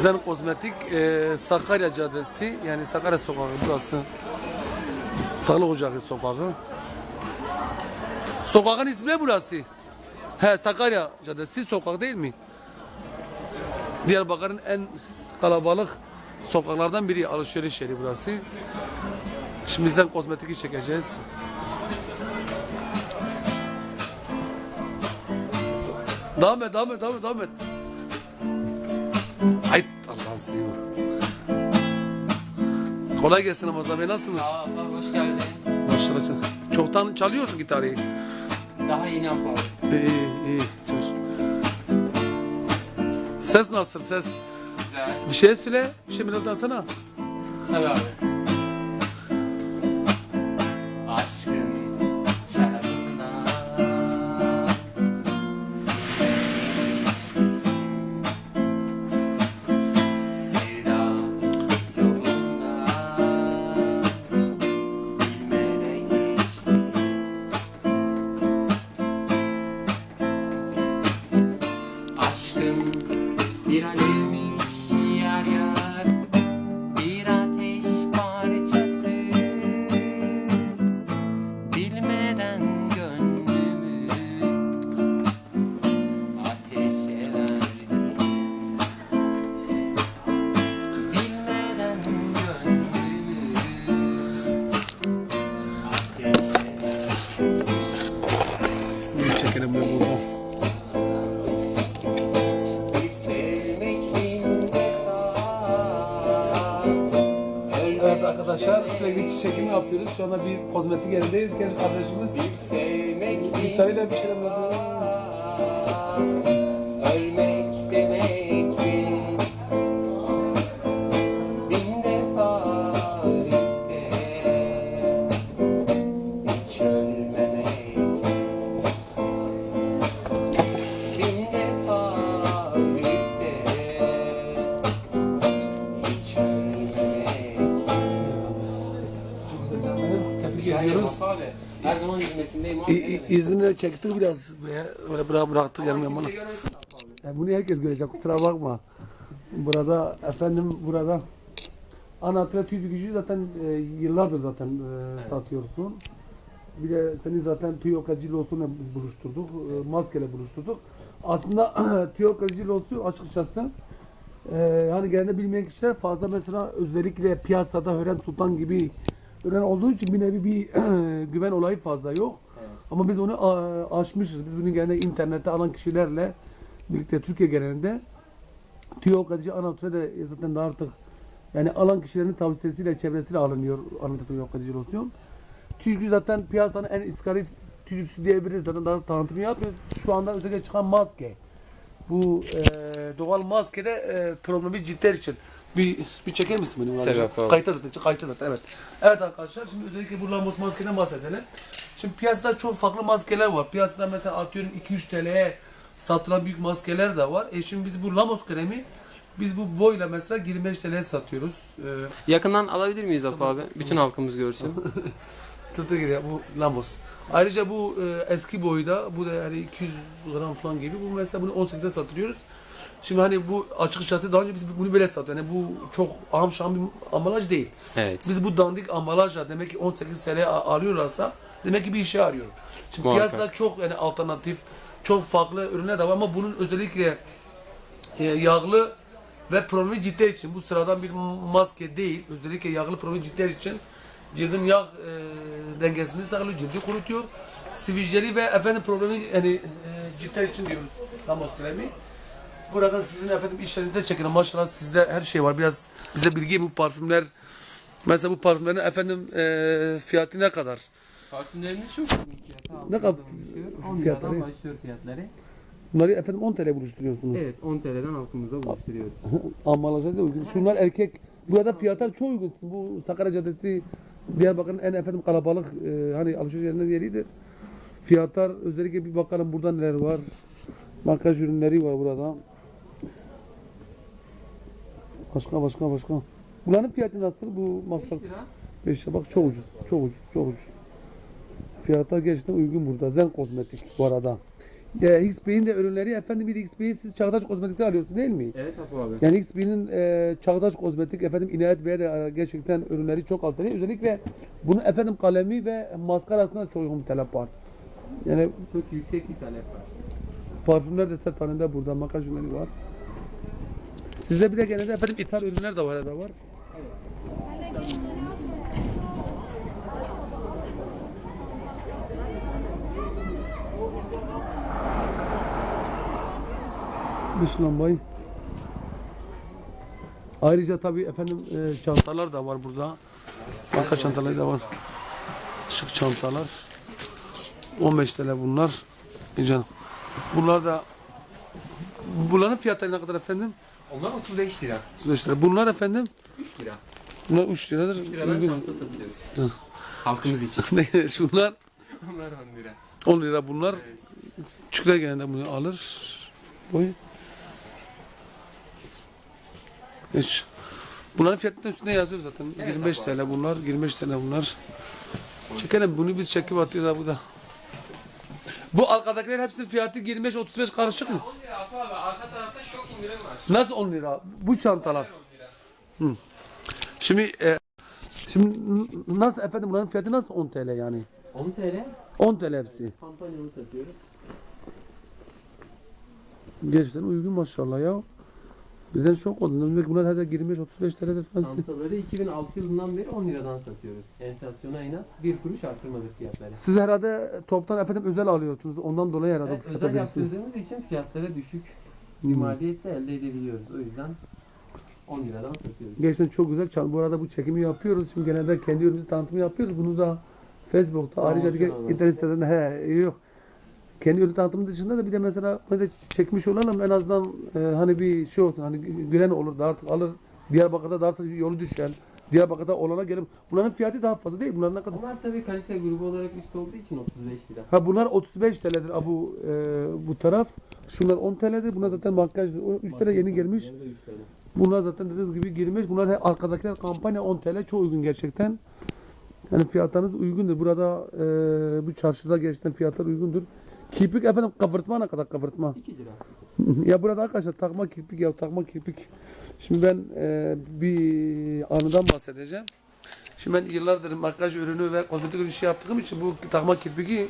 Zen Kozmetik e, Sakarya Caddesi yani Sakarya Sokağı burası. Sağlık Ocağı Sokağı. Sokağın ismi burası? He Sakarya Caddesi sokak değil mi? Diyarbakır'ın en kalabalık sokaklardan biri alışveriş yeri burası. Şimdi Zen Kozmetik'i çekeceğiz. Devam et, devam et, devam et, devam et. Ay Allah'ın seviyorum. Kolay gelsin Ramazan Bey, nasılsınız? Sağ ol, hoş geldin. Maşallah. Çoktan çalıyorsun gitarı. Daha yeni yapalım. İyi, iyi, iyi. Ses nasıl ses? Güzel. Bir şey söyle, bir şey mırıldansana. Tabii abi. Bir sevmek bin defa Evet arkadaşlar sürekli çiçek çekimi yapıyoruz. Şu anda bir kozmetik yerindeyiz. Genç kardeşimiz Bir sevmek bin gitarıyla bir şeyler yapıyor. İ- İzninle çektik biraz buraya. Öyle bırak bıraktık yanım yanına. Yani bunu herkes görecek kusura bakma. Burada efendim burada Anatolia tüy gücü zaten e, yıllardır zaten e, satıyorsun. Bir de seni zaten tüy okacı losuyla buluşturduk. E, maskeyle buluşturduk. Aslında tüy okacı losu açıkçası e, hani genelde bilmeyen kişiler fazla mesela özellikle piyasada Hören Sultan gibi ürün olduğu için bir nevi bir güven olayı fazla yok. Ama biz onu aşmışız. Biz bunu genelde internette alan kişilerle birlikte Türkiye genelinde tüy okacı Anatolia'da zaten daha artık yani alan kişilerin tavsiyesiyle çevresiyle alınıyor Anatolia tüy okacı losyon. Tüycü zaten piyasanın en iskari tüycüsü diyebiliriz. Zaten daha tanıtımı yapıyoruz. Şu anda öteki çıkan maske. Bu e, doğal maskede e, problemi ciddi için. Bir, bir çeker misin beni? Yapalım. Kayıtta zaten, kayıtta zaten evet. Evet arkadaşlar şimdi özellikle bu Lambos maskeden bahsedelim. Şimdi piyasada çok farklı maskeler var. Piyasada mesela atıyorum 2-3 TL'ye satılan büyük maskeler de var. E şimdi biz bu Lamos kremi biz bu boyla mesela 25 TL'ye satıyoruz. Ee, Yakından alabilir miyiz Apo abi? Bütün halkımız görsün. Tırtır giriyor bu Lambos. Ayrıca bu e, eski boyda bu da yani 200 gram falan gibi. Bu mesela bunu 18'e satıyoruz. Şimdi hani bu açıkçası daha önce biz bunu böyle satıyoruz. Yani bu çok ahım şahım bir ambalaj değil. Evet. Biz bu dandik ambalajla demek ki 18 sene alıyorlarsa demek ki bir işe arıyor. Şimdi Muhakkak. piyasada çok yani alternatif, çok farklı ürünler de var ama bunun özellikle e, yağlı ve problemi ciddi için bu sıradan bir maske değil. Özellikle yağlı problemi ciddi için cildin yağ e, dengesini sağlıyor, cildi kurutuyor. Sivilceli ve efendim problemi yani e, ciddi için diyoruz Ramos kremi. Burada sizin efendim işlerinizde çekin. Maşallah sizde her şey var. Biraz bize bilgi bu parfümler mesela bu parfümlerin efendim e, fiyatı ne kadar? Parfümlerimiz çok uygun fiyata. Ne kadar 10 fiyatları? liradan başlıyor fiyatları. Bunları efendim 10 TL buluşturuyorsunuz. Evet 10 TL'den halkımıza buluşturuyoruz. Ambalaja da uygun. Şunlar erkek. Burada fiyatlar çok uygun. Bu Sakarya Caddesi Diyarbakır'ın en efendim kalabalık e, hani alışveriş yerlerinden yeridir. Fiyatlar özellikle bir bakalım burada neler var. Makyaj ürünleri var burada. Başka başka başka. Bunların fiyatı nasıl bu maskar? 5 lira. Bak çok ucuz. Çok ucuz. Çok ucuz. Fiyatlar gerçekten uygun burada. Zen Kozmetik bu arada. e, XB'nin de ürünleri efendim bir de XB'yi siz Çağdaş Kozmetik'te alıyorsunuz değil mi? Evet Apo abi. Yani XB'nin e, Çağdaş Kozmetik efendim İnayet Bey'e de e, gerçekten ürünleri çok kaliteli. Özellikle bunun efendim kalemi ve maskarasına çok yoğun bir talep var. Yani Çok yüksek bir talep var. parfümler de set halinde burada makyaj ürünleri var. Sizde bir de genelde efendim ithal ürünler de var da var. Dış lambayı. Ayrıca tabii efendim e, çantalar da var burada. Banka çantaları da var. Şık çantalar. 15 TL bunlar. E canım. Bunlar da Bunların fiyatları ne kadar efendim? Onlar 35 lira. 35 lira. Bunlar efendim? 3 lira. Bunlar 3 liradır. 3 liradan çanta satıyoruz. Halkımız için. Ne, Şunlar Onlar 10 lira. 10 lira bunlar. Küçükler genelde bunu alır. Boy. Hiç. Bunların fiyatının üstünde yazıyor zaten. Evet, 25 abi. TL bunlar, 25 TL bunlar. Çekelim bunu biz çekip atıyoruz ha bu da. Bu arkadakiler hepsinin fiyatı 25-35 karışık mı? 10 lira abi. Arka tarafta şok indirim var. Nasıl 10 lira? Bu çantalar. Şimdi e, şimdi nasıl efendim bunların fiyatı nasıl 10 TL yani? 10 TL 10 TL hepsi. kampanyalı satıyoruz. Gerçekten uygun maşallah ya. Bizden şok oldum. Demek bunlar herhalde 25-35 TL'dir falan. Çantaları 2006 yılından beri 10 liradan satıyoruz. Enflasyona inat bir kuruş arttırmadık fiyatları. Siz herhalde toptan efendim özel alıyorsunuz. Ondan dolayı herhalde Evet, özel yaptırdığımız için fiyatlara düşük bir Hmm. maliyetle elde edebiliyoruz. O yüzden 10 liradan satıyoruz. Gerçekten çok güzel. Çal- Bu arada bu çekimi yapıyoruz. Şimdi genelde kendi ürünümüzü tanıtımı yapıyoruz. Bunu da Facebook'ta ayrıca diğer tamam. internet sitelerinde he yok. Kendi ürün tanıtımı dışında da bir de mesela böyle çekmiş olalım en azından e, hani bir şey olsun hani gülen olur da artık alır. Diyarbakır'da da artık yolu düşer. Diyarbakır'da olana gelip bunların fiyatı daha fazla değil. Bunlar ne kadar? Onlar tabii kalite grubu olarak üst olduğu için 35 lira. Ha bunlar 35 TL'dir ha, bu e, bu taraf. Şunlar 10 TL'dir. Bunlar zaten makyajdır. O 3 TL yeni gelmiş. Bunlar zaten dediğiniz gibi girmiş. Bunlar arkadakiler kampanya 10 TL çok uygun gerçekten. Yani fiyatlarınız uygundur. Burada e, bu çarşıda gerçekten fiyatlar uygundur. Kirpik efendim kıvırtma ne kadar kıvırtma? 2 lira. ya burada arkadaşlar takma kirpik ya takma kirpik. Şimdi ben e, bir anıdan bahsedeceğim. Şimdi ben yıllardır makyaj ürünü ve kozmetik ürünü şey yaptığım için bu takma kirpiki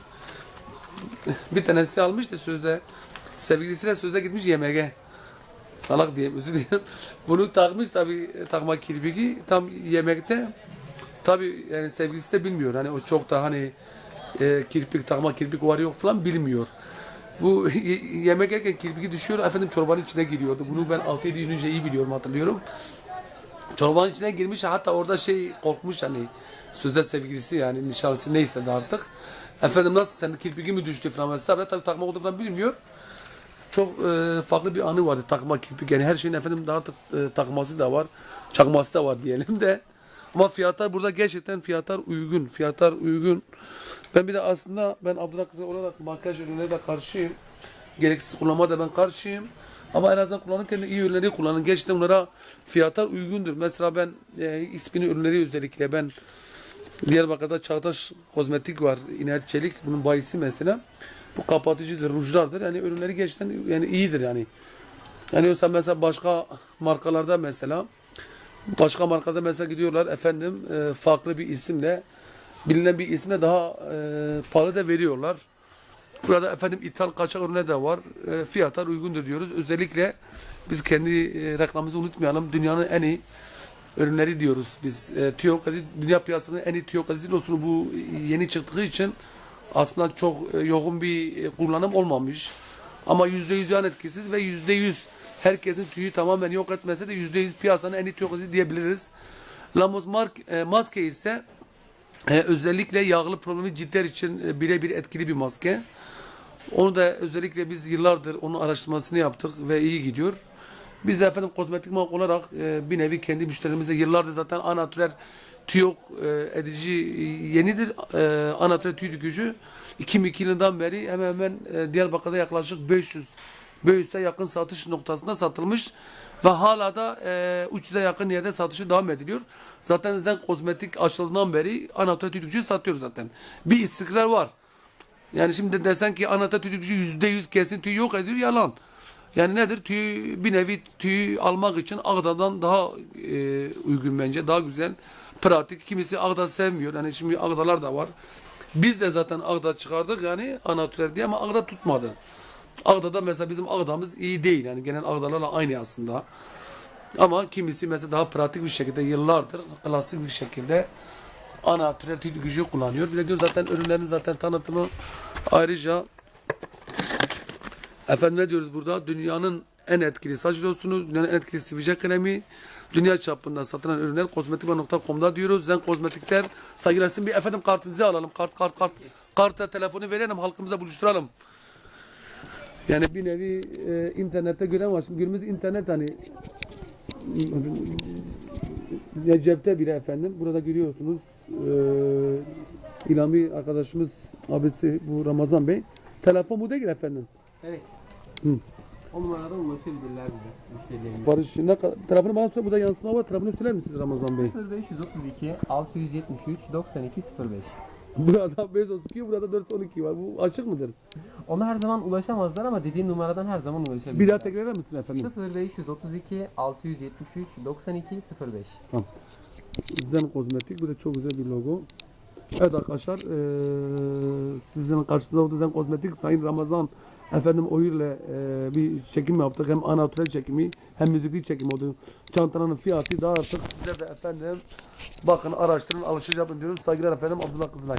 bir tanesi almıştı sözde. Sevgilisiyle sözde gitmiş yemeğe. Salak diyeyim özür dilerim. Bunu takmış tabi takma kirpiki tam yemekte. Tabi yani sevgilisi de bilmiyor. Hani o çok da hani e, kirpik takma kirpik var yok falan bilmiyor. Bu yemek yerken kirpiki düşüyor efendim çorbanın içine giriyordu. Bunu ben 6-7 gün önce iyi biliyorum hatırlıyorum. Çorbanın içine girmiş hatta orada şey korkmuş hani sözde sevgilisi yani nişanlısı neyse de artık. Efendim nasıl senin kirpiki mi düştü falan mesela tabii takma olduğunu falan bilmiyor. Çok e, farklı bir anı vardı takma kirpik yani her şeyin efendim daha artık e, takması da var çakması da var diyelim de. Ama fiyatlar burada gerçekten fiyatlar uygun. Fiyatlar uygun. Ben bir de aslında ben Abdullah Kızı olarak makyaj ürünlerine de karşıyım. Gereksiz kullanma da ben karşıyım. Ama en azından kullanırken iyi ürünleri kullanın. Gerçekten bunlara fiyatlar uygundur. Mesela ben e, ismini ürünleri özellikle ben Diyarbakır'da Çağdaş Kozmetik var. İnayet Çelik. Bunun bayisi mesela. Bu kapatıcıdır, rujlardır. Yani ürünleri gerçekten yani iyidir yani. Yani yoksa mesela başka markalarda mesela başka markada mesela gidiyorlar efendim e, farklı bir isimle bilinen bir isimle daha e, pahalı da veriyorlar. Burada efendim ithal kaçak ürünler de var. E, fiyatlar uygundur diyoruz. Özellikle biz kendi e, reklamımızı unutmayalım. Dünyanın en iyi ürünleri diyoruz biz. E, tüyo dünya piyasasının en iyi tüyo losunu bu yeni çıktığı için aslında çok e, yoğun bir e, kullanım olmamış. Ama %100 yan etkisiz ve %100 herkesin tüyü tamamen yok etmese de %100 piyasanın en iyi tüyo diyebiliriz. Lamos mark, e, maske ise e, özellikle yağlı problemi ciltler için e, birebir etkili bir maske. Onu da özellikle biz yıllardır onun araştırmasını yaptık ve iyi gidiyor. Biz de efendim kozmetik marka olarak e, bir nevi kendi müşterimize yıllardır zaten anatürel tüy yok e, edici yenidir. E, anatürel tüy dökücü 2002 yılından beri hemen hemen e, Diyarbakır'da yaklaşık 500 500'e yakın satış noktasında satılmış ve hala da e, 300'e yakın yerde satışı devam ediliyor. Zaten Zen Kozmetik açıldığından beri anatürel tüy dökücü satıyoruz zaten. Bir istikrar var. Yani şimdi desen ki gücü yüzde yüz kesin tüy yok ediyor yalan. Yani nedir? Tüy bir nevi tüy almak için Ağda'dan daha e, uygun bence. Daha güzel. Pratik. Kimisi Ağda sevmiyor. Yani şimdi Ağdalar da var. Biz de zaten Ağda çıkardık yani anatüler diye ama Ağda tutmadı. Ağda'da mesela bizim Ağda'mız iyi değil. Yani genel Ağdalarla aynı aslında. Ama kimisi mesela daha pratik bir şekilde yıllardır klasik bir şekilde ana türev tüy gücü kullanıyor. Bir de diyor zaten ürünlerin zaten tanıtımı ayrıca efendim ne diyoruz burada? Dünyanın en etkili saç losyonu, dünyanın en etkili sivilce kremi, dünya çapında satılan ürünler kozmetikma.com'da diyoruz. Zen kozmetikler saygılasın bir efendim kartınızı alalım. Kart kart kart. Karta telefonu verelim halkımıza buluşturalım. Yani bir nevi e, internette. Şimdi günümüz internet hani ya cepte bile efendim. Burada görüyorsunuz. E, İlami arkadaşımız abisi bu Ramazan Bey. Telefon bu değil efendim. Evet. Hı. O numaradan ulaşabilirler bize. Sipariş ne kadar? Telefonu bana söyle. Burada yansıma var. Telefonu söyler misiniz Ramazan Bey? 0532 673 92 05. Burada 532, burada 412 var. Bu açık mıdır? Ona her zaman ulaşamazlar ama dediğin numaradan her zaman ulaşabilirler. Bir daha tekrar eder misin efendim? 0532 673 92 05. Zen Kozmetik. Bu da çok güzel bir logo. Evet arkadaşlar eee sizin karşınızda oldu Zen Kozmetik. Sayın Ramazan efendim oyuyla eee bir çekim yaptık. Hem anatürel çekimi hem müzikli çekim oldu. Çantanın fiyatı daha artık size de efendim bakın araştırın alışveriş yapın diyoruz. Saygılar efendim Abdullah Kızılay.